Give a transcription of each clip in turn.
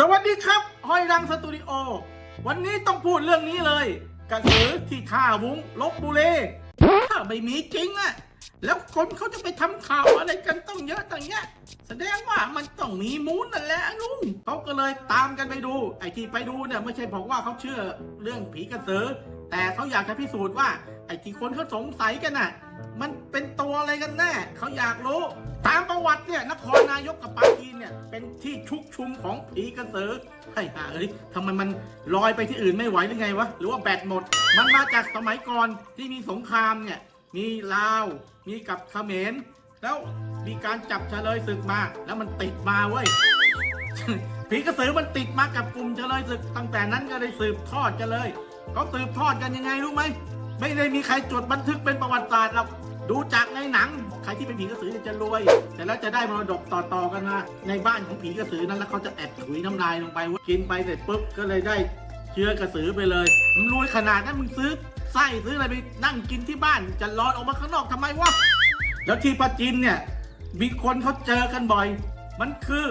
สวัสดีครับหอยรังสตูดิโอ วันนี้ต้องพูดเรื่องนี้เลยกระสือที่ท่าวุ้งลบบุรีถ้าไม่มีจริงอะแล้วคนเขาจะไปทำข่าวอะไรกันต้องเยอะตั้งแยแสดงว่ามันต้องมีมูลนั่นแหละลุงเขาก็เลยตามกันไปดู ไอ้ที่ไปดูเนี่ยไม่ใช่บอกว่าเขาเชื่อเรื่องผีกระสือ แต่เขาอยากจะพิสูจน์ว่าไอ้ที่คนเขาสงสัยกันน่ะ มันเป็นตัวอะไรกันแน่ เขาอยากรู้ ตามประวัติเนี่ยนครนายกกับปากีนเนี่ย เป็นที่ชุกชุมของผีกระสือไอ้ห่าเอ้ยทำไมมันลอยไปที่อื่นไม่ไหวหรือไงวะ หรือว่าแบตหมด มันมาจากสมัยก่อนที่มีสงครามเนี่ย มีลาว มีกับเขมร แล้วมีการจับเฉลยศึกมา แล้วมันติดมาเว้ยผีกระสือมันติดมากับกลุ่มเฉลยศึกตั้งแต่นั้นก็เลยสืบทอดกันเลย เขาสืบทอดกันยังไงรู้ไหม ไม่ได้มีใครจดบันทึกเป็นประวัติศาสตร์หรอกดูจากในหนัง ใครที่เป็นผีกระสือเนี่ยจะรวย แต่แล้วจะได้มรดกต่อๆกันมาในบ้านของผีกระสือนั้นแล้วเขาจะแอบถุยน้ำลายลงไปกินไปเสร็จปุ๊บก็เลยได้เชื้อกระสือไปเลยมันรวยขนาดนั้นมึงซื้อไส้ซื้ออะไรไปนั่งกินที่บ้านจะร้อนออกมาข้างนอกทำไมวะแล้วที่ปาจินเนี่ยมีคนเขาเจอกันบ่อย มันคือ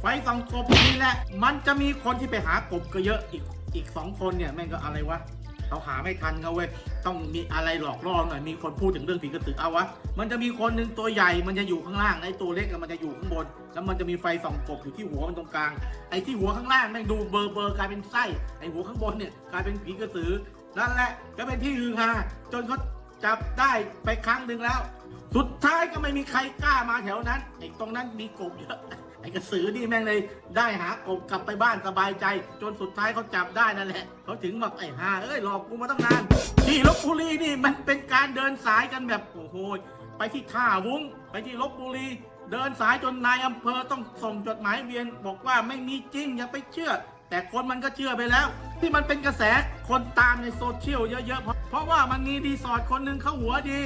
ไฟส่องกบนี่แหละ มันจะมีคนที่ไปหากบก็เยอะอีกอีกสองคนเนี่ยแม่งก็อะไรวะ เขาหาไม่ทันเขาเว้ยต้องมีอะไรหลอกล่อหน่อยมีคนพูดถึงเรื่องผีกระสือเอาวะมันจะมีคนหนึ่งตัวใหญ่มันจะอยู่ข้างล่างไอ้ตัวเล็กมันจะอยู่ข้างบน แล้วมันจะมีไฟส่องกบอยู่ที่หัวมันตรงกลางไอ้ที่หัวข้างล่างแม่งดูเบอร์เบอร์กลายเป็นไส้ไอ้หัวข้างบนเนี่ยกลายเป็นผีกระสือนั่นแหละก็เป็นที่ฮือฮาจนเขาจับได้ไปครั้งหนึ่งแล้ว สุดท้ายก็ไม่มีใครกล้ามาแถวนั้นไอ้ตรงนั้นมีกบเยอะ อ้กระสือนี่แม่งเลยได้หากบกลับไปบ้านสบายใจ จนสุดท้ายเขาจับได้นั่นแหละเขาถึงบอกไอ้ห่าเอ้ยหลอกกูมาตั้งนานที่ลบบุรีนี่มันเป็นการเดินสายกันแบบโอ้โหไปที่ท่าวุ้งไปที่ลบบุรีเดินสายจนนายอำเภอต้องส่งจดหมายเวียน บอกว่าไม่มีจริงอย่าไปเชื่อ แต่คนมันก็เชื่อไปแล้ว ที่มันเป็นกระแสคนตามในโซเชียลเยอะๆเพราะเพราะว่ามันมีรีสอร์ทคนหนึ่งเขาหัวดี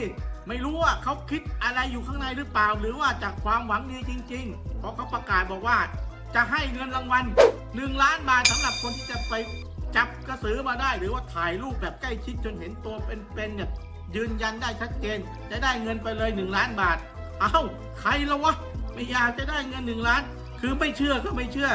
ไม่รู้ว่าเขาคิดอะไรอยู่ข้างในหรือเปล่า หรือว่าจากความหวังดีจริง ๆ เพราะเขาประกาศบอกว่า จะให้เงินรางวัล1ล้านบาทสำหรับคนที่จะไปจับกระสือมาได้ หรือว่าถ่ายรูปแบบใกล้ชิดจนเห็นตัวเป็นๆเนี่ยยืนยันได้ชัดเจน จะได้เงินไปเลย 1 ล้านบาท เอ้าใครละวะ ไม่อยากจะได้เงิน 1 ล้าน คือไม่เชื่อก็ไม่เชื่อ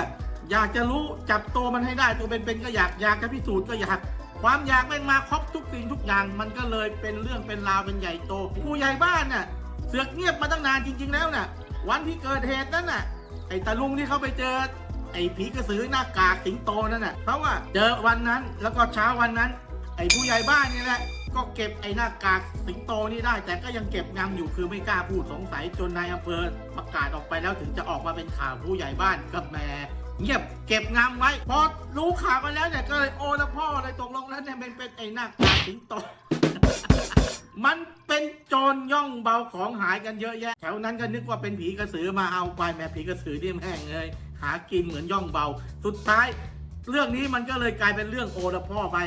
อยากจะรู้จับตัวมันให้ได้ตัวเป็นๆก็อยากอยากจะพิสูจน์ก็อยาก ความอยากแม่งมาครบทุกสิ่งทุกอย่าง มันก็เลยเป็นเรื่องเป็นราวเป็นใหญ่โตผู้ใหญ่บ้านน่ะเสือกเงียบมาตั้งนานจริง ๆ แล้วน่ะ วันที่เกิดเหตุนั้นน่ะ ไอ้ตาลุงที่เขาไปเจอ ไอ้ผีกระสือหน้ากากสิงโตนั่นน่ะเพราะว่าเจอวันนั้นแล้วก็เช้าวันนั้น ไอ้ผู้ใหญ่บ้านนี่แหละก็เก็บไอ้หน้ากากสิงโตนี่ได้ แต่ก็ยังเก็บงำอยู่คือไม่กล้าพูดสงสัยจนนายอำเภอประกาศออกไปแล้วถึงจะออกมาเป็นข่าวผู้ใหญ่บ้านก็แหม เงียบเก็บงามไว้ พอรู้ข่าวกันแล้วเนี่ยก็เลยโอละพ่อเลยตกลงแล้วเนี่ยเป็นเป็นไอ้หน้ากากสิงโตมันเป็นโจรย่องเบาของหายกันเยอะแยะ แถวนั้นก็นึกว่าเป็นผีกระสือมาเอาไปแม่ผีกระสือนี่แม่งเลย หากินเหมือนย่องเบา สุดท้าย เรื่องนี้มันก็เลยกลายเป็นเรื่องโอละพ่อไป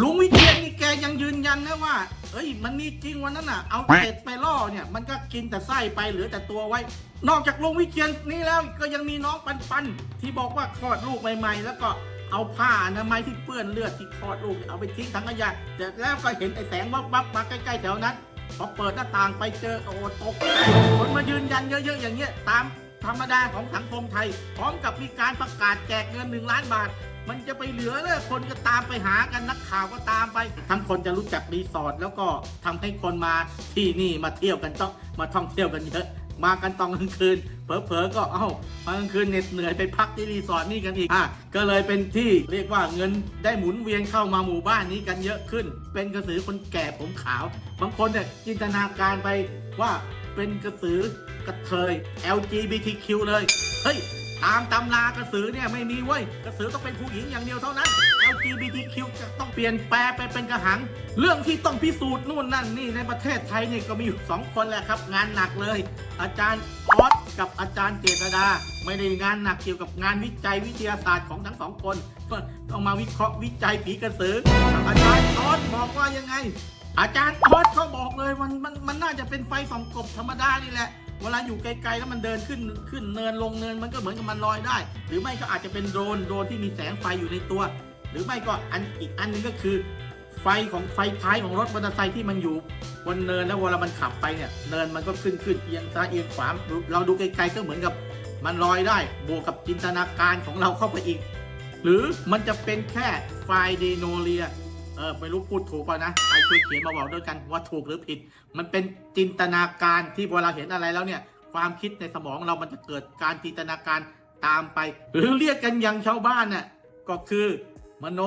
ลุงวิเชียนนี่แกยังยืนยันนะว่า เอ้ย มันมีจริงวันนั้นน่ะ เอาเป็ดไปล่อเนี่ย มันก็กินแต่ไส้ไปเหลือแต่ตัวไว้ นอกจากลุงวิเชียนนี่แล้วก็ยังมีน้องปันปันที่บอกว่าคลอดลูกใหม่ๆ แล้วก็เอาผ้าอนามัยที่เปื้อนเลือดที่คลอดลูกเอาไปทิ้งถังขยะแต่แล้วก็เห็นไอ้แสงวับวับๆมาใกล้ๆแถวนั้นพอเปิดหน้าต่างไปเจอโอ้ตกคนมายืนยันเยอะๆอย่างเงี้ยตามธรรมดาของสังคมไทย พร้อมกับมีการประกาศแจกเงินหนึ่งล้านบาท มันจะไปเหลือเลยคนก็ตามไปหากันนักข่าวก็ตามไป ทั้งคนจะรู้จักรีสอร์ทแล้วก็ทำให้คนมาที่นี่มาเที่ยวกันต้องมาท่องเที่ยวกันเยอะมากันตอนกลางคืนเผลอๆก็เอ้ามากลางคืนเหน็ดเหนื่อยไปพักที่รีสอร์ทนี่กันอีกอะก็เลยเป็นที่เรียกว่าเงินได้หมุนเวียนเข้ามาหมู่บ้านนี้กันเยอะขึ้น เป็นกระสือคนแก่ผมขาว บางคนเนี่ยจินตนาการไปว่าเป็นกระสือกระเทย LGBTQ เลย เฮ้ย ตามตำรากระสือเนี่ยไม่มีเว้ยกระสือต้องเป็นผู้หญิงอย่างเดียวเท่านั้น LGBTQ จะต้องเปลี่ยนแปลไปเป็นกระหัง เรื่องที่ต้องพิสูจน์นู่นนั่นนี่ในประเทศไทยเนี่ยก็มีอยู่สองคนแหละครับ งานหนักเลย อาจารย์ออสกับอาจารย์เจษดา ไม่ได้งานหนักเกี่ยวกับงานวิจัยวิทยาศาสตร์ของทั้งสองคนต้องมาวิเคราะห์วิจัยผีกระสืออาจารย์ออสบอกว่ายังไง อาจารย์ออสเขาบอกเลยมันมันมันน่าจะเป็นไฟส่องกบธรรมดานี่แหละ เวลาอยู่ไกลๆแล้วมันเดินขึ้นขึ้นเนินลงเนินมันก็เหมือนกับมันลอยได้ หรือไม่ก็อาจจะเป็นโดรนโดรนที่มีแสงไฟอยู่ในตัว หรือไม่ก็อันอีกอันหนึงก็คือ ไฟของไฟท้ายของรถมอเตอร์ไซค์ที่มันอยู่บนเนินแล้วเวลามันขับไปเนี่ยเนินมันก็ขึ้นขึ้นเอียงซ้ายเอียงขวาเราดูไกลๆก็เหมือนกับมันลอยได้ บวกกับจินตนาการของเราเข้าไปอีก หรือมันจะเป็นแค่ไฟเดโนเลีย เออไม่รู้พูดถูกเปล่านะใครช่วยเขียนมาบอกด้วยกันว่าถูกหรือผิด มันเป็นจินตนาการที่พอเราเห็นอะไรแล้วเนี่ย ความคิดในสมองเรามันจะเกิดการจินตนาการตามไป หรือเรียกกันอย่างชาวบ้านน่ะก็คือ มโน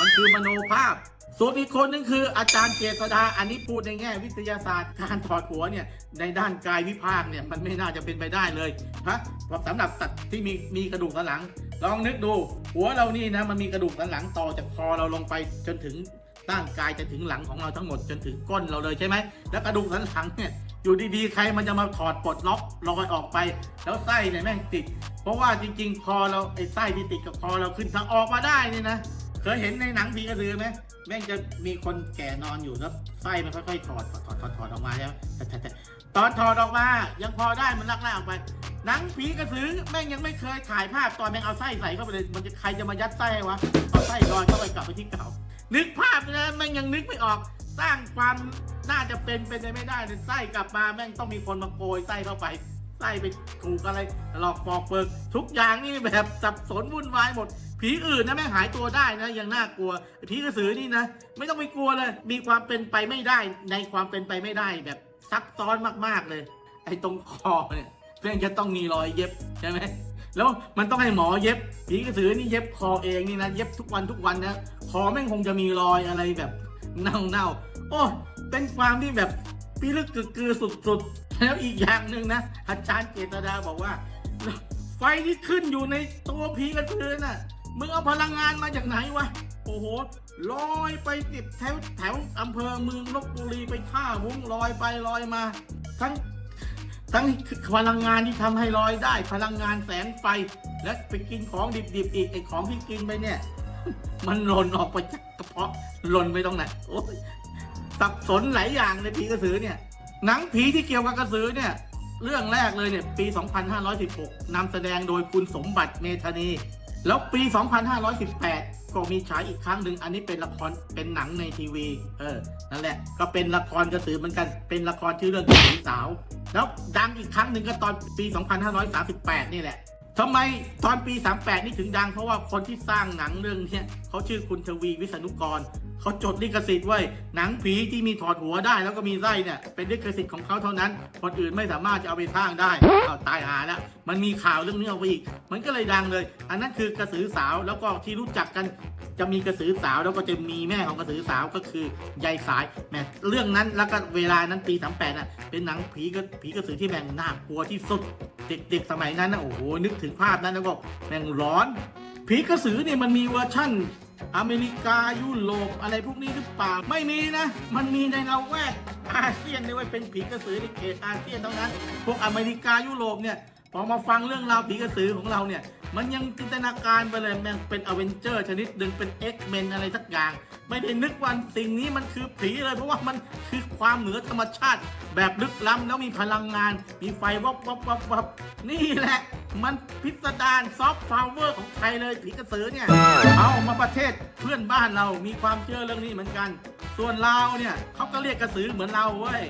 มันคือมโนภาพ ส่วนอีกคนนึงคืออาจารย์เจษดาอันนี้พูดในแง่วิทยาศาสตร์การถอดหัวเนี่ยในด้านกายวิภาคเนี่ยมันไม่น่าจะเป็นไปได้เลยฮะเพราะสำหรับสัตว์ที่มีมีกระดูกสันหลัง ลองนึกดู หัวเรานี่นะมันมีกระดูกสันหลังต่อจากคอเราลงไปจนถึงร่างกายจะถึงหลังของเราทั้งหมดจนถึงก้นเราเลยใช่ไหมแล้วกระดูกสันหลังเนี่ยอยู่ดีๆใครมันจะมาถอดปลดล็อกลอยออกไป แล้วไส้เนี่ยแม่งติด เพราะว่าจริง ๆ คอเราไอ้ไส้ที่ติดกับคอเราขึ้นทางออกมาได้นี่นะเคยเห็นในหนังผีกระสือไหม แม่งจะมีคนแก่นอนอยู่แล้วไส้มันค่อยๆถอดถอดถอดถอดออกมาแล้วแต่แต่แต่ตอนถอดออกมา ยังพอได้มันลักล่าออกไปหนังผีกระสือแม่งยังไม่เคยถ่ายภาพตอนแม่งเอาไส้ใส่เข้าไปเลยมันจะใครจะมายัดไส้ให้วะเอาไส้ลอยเข้าไปกลับไปที่เก่า นึกภาพนะแม่งยังนึกไม่ออก สร้างความน่าจะเป็นเป็นไปไม่ได้เลยไส้กลับมาแม่งต้องมีคนมาโกยไส้เข้าไปไส้ไปถูกอะไรหลอกปอกเปิกทุกอย่างนี่แบบสับสนวุ่นวายหมด ผีอื่นนะแม่งหายตัวได้นะยังน่ากลัวผีกระสือนี่นะ ไม่ต้องไปกลัวเลย มีความเป็นไปไม่ได้ ในความเป็นไปไม่ได้แบบซับซ้อนมากๆเลย ไอ้ตรงคอเนี่ยแม่งจะต้องมีรอยเย็บใช่ไหมแล้วมันต้องให้หมอเย็บผีกระสือนี่เย็บคอเองนี่นะเย็บทุกวันทุกวันนะคอแม่งคงจะมีรอยอะไรแบบเน่าๆโอ้เป็นความที่แบบพิลึกกึกกือสุดๆ แล้วอีกอย่างหนึ่งนะอาจารย์เจตดาบอกว่า ไฟที่ขึ้นอยู่ในตัวผีกระสือน่ะ มึงเอาพลังงานมาจากไหนวะ โอ้โหลอยไปติดแถวแถวอำเภอเมืองลบบุรีไปท่าวุ้งลอยไปลอยมา ทั้งทั้งพลังงานที่ทำให้ลอยได้ พลังงานแสงไฟ และไปกินของดิบๆอีกไอของที่กินไปเนี่ย มันหล่นออกไปจากกระเพาะหล่นไปตรงไหนโอ้ยสับสนหลายอย่างในผีกระสือเนี่ย หนังผีที่เกี่ยวกับกระสือเนี่ย เรื่องแรกเลยเนี่ยปี 2516นำแสดงโดยคุณสมบัติเมธานี แล้วปี 2518 ก็มีฉายอีกครั้งหนึ่งอันนี้เป็นละครเป็นหนังในทีวี เออ นั่นแหละ ก็เป็นละครกระสือเหมือนกัน เป็นละครชื่อเรื่องผีสาว แล้วดังอีกครั้งหนึ่งก็ตอนปี 2538 นี่แหละ ทำไมตอนปี 38 นี่ถึงดัง เพราะว่าคนที่สร้างหนังเรื่องเนี้ยเขาชื่อคุณทวีวิษณุกรเขาจดลิขสิทธิ์ไว้หนังผีที่มีถอดหัวได้ แล้วก็มีไส้เนี่ยเป็นลิขสิทธิ์ของเขาเท่านั้น คนอื่นไม่สามารถจะเอาไปสร้างได้เอาตายหาแล้วมันมีข่าวเรื่องนี้ออกไปอีก มันก็เลยดังเลย อันนั้นคือกระสือสาวแล้วก็ที่รู้จักกันจะมีกระสือสาวแล้วก็จะมีแม่ของกระสือสาวก็คือยายสายแหมเรื่องนั้นแล้วก็เวลานั้นปี 38น่ะเป็นหนังผีกระผีกระสือที่แม่งน่ากลัวที่สุดเด็กๆสมัยนั้นนะโอ้โหนึกถึงภาพนั้นแล้วก็แม่งร้อนผีกระสือเนี่ยมันมีเวอร์ชั่นอเมริกายุโรปอะไรพวกนี้หรือเปล่าไม่มีนะ มันมีในเราแวกอาเซียนด้วยเป็นผีกระสือในเขตอาเซียนเท่านั้น พวกอเมริกายุโรปเนี่ย พอมาฟังเรื่องราวผีกระสือของเราเนี่ย มันยังจินตนาการไปเลยแม่งเป็นอเวนเจอร์ชนิดหนึ่งเป็นเอ็กเมนอะไรสักอย่าง ไม่ได้นึกว่าสิ่งนี้มันคือผีเลย เพราะว่ามันคือความเหนือธรรมชาติ แบบลึกล้ำแล้วมีพลังงาน มีไฟวับวับวับวับนี่แหละ มันพิสดารซอฟต์พาวเวอร์ของไทยเลยผีกระสือเนี่ย เอามาประเทศเพื่อนบ้านเรามีความเชื่อเรื่องนี้เหมือนกัน ส่วนลาวเนี่ยเขาก็เรียกกระสือเหมือนเราเว้ย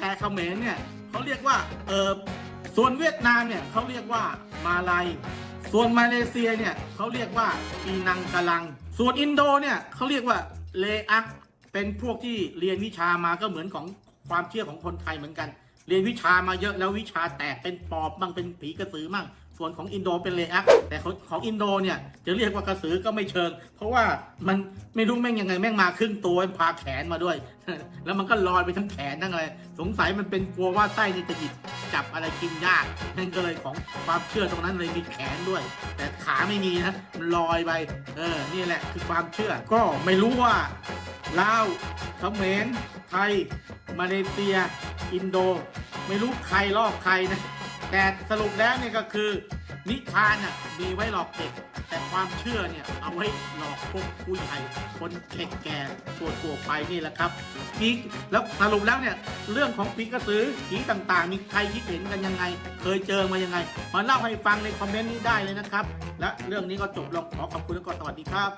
แต่เขมรเนี่ยเขาเรียกว่าเออ ส่วนเวียดนามเนี่ยเขาเรียกว่ามาลายส่วนมาเลเซียเนี่ยเขาเรียกว่าปีนังกะลัง ส่วนอินโดเนี่ยเขาเรียกว่าเลอักเป็นพวกที่เรียนวิชามาก็เหมือนของความเชื่อของคนไทยเหมือนกัน เรียนวิชามาเยอะแล้ววิชาแตกเป็นปอบบ้างเป็นผีกระสือมั่ง ส่วนของอินโดเป็นเลอักแต่ของของอินโดเนี่ยจะเรียกว่ากระสือก็ไม่เชิง เพราะว่ามันไม่รู้แม่งยังไงแม่งมาครึ่งตัวพาแขนมาด้วย แล้วมันก็ลอยไปทั้งแขนทั้งอะไรสงสัยมันเป็นกลัวว่าไส้นี่จะหยิบจับอะไรกินยากนั่นก็เลยของความเชื่อตรงนั้นเลยมีแขนด้วย แต่ขาไม่มีนะมันลอยไปเออนี่แหละคือความเชื่อก็ไม่รู้ว่าลาวเขมรไทย มาเลเซีย อินโด ไม่รู้ใครลอกใครนะ แต่สรุปแล้วเนี่ยก็คือ นิทานน่ะมีไว้หลอกเด็ก แต่ความเชื่อเนี่ยเอาไว้หลอกพวกผู้ใหญ่คนแก่แก่ตัวตัวไปนี่แหละครับผีแล้วสรุปแล้วเนี่ยเรื่องของผีกระสือผีต่างๆ มีใครคิดเห็นกันยังไง เคยเจอมายังไงมาเล่าให้ฟังในคอมเมนต์นี้ได้เลยนะครับ และเรื่องนี้ก็จบลงขอขอบคุณและก็สวัสดีครับ